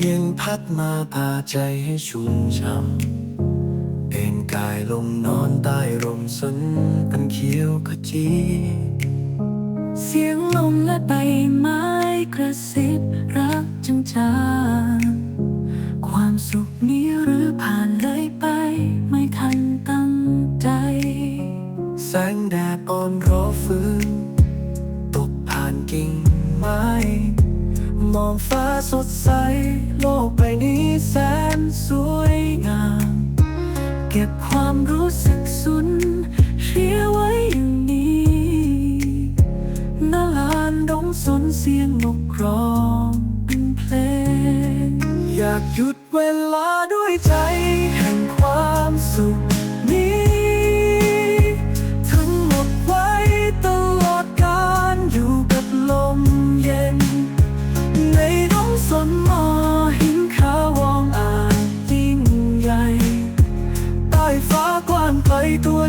เย็นพัดมาพาใจให้ชุ่มช่ำเอนกายลงนอนใต้ร่มสนกันเขียวขจี เสียงลมและใบไม้กระซิบรักจางๆความสุขนี้หรือผ่านเลยไป ไม่ทันตั้งใจ แสงแดดอ่อนรอฟื้นตกผ่านกิ่งไม้ มองฟ้าสดใส โลกใบนี้แสนสวยงาม เก็บความรู้สึกสุนเรียไว้อย่างนี้นาลานดงสนเสียงนกร้องเป็นเพลง อยากหยุดเวลาด้วยใจ แห่งความสุข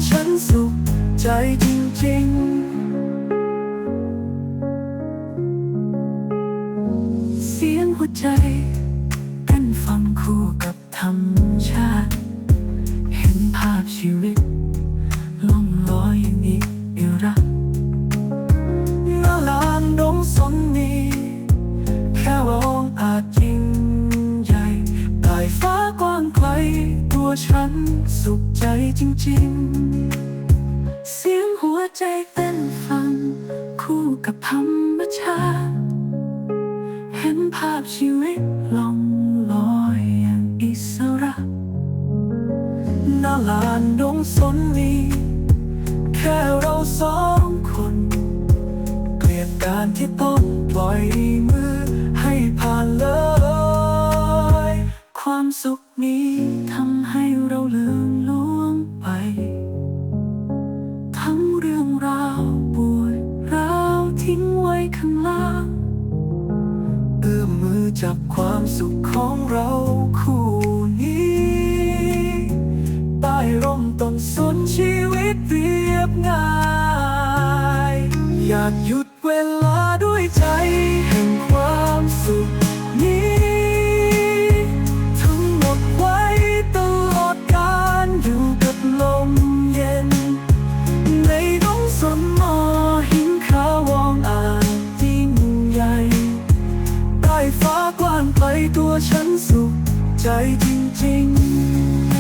ฉันสุขใจจริงๆ เสียงหัวใจเต้นฟังคู่กับธรรมชาติ เห็นภาพชีวิตล่องลอยอย่างนี้รักน้าลานดงสนนี้ แค่ร้องอาจยิ่งใหญ่ใต้ฟ้ากว้างไกล ตัวฉันสุขใจจริงเสียงหัวใจเต้นฟัง คู่กับธรรมชาติเห็นภาพชีวิตล่องลอยอย่างอิสระนาลานดงสนนี้แค่เราสองคน เกลียดการที่ต้องปล่อยมือให้ผ่านเลย ความสุขนี้ทำ จับความสุขของเราคู่นี้ใต้ร่มต้นสนชีวิตเรียบง่าย อยากหยุดเวลาด้วยใจแห่งความสุข ตัวฉันสุขใจจริงๆ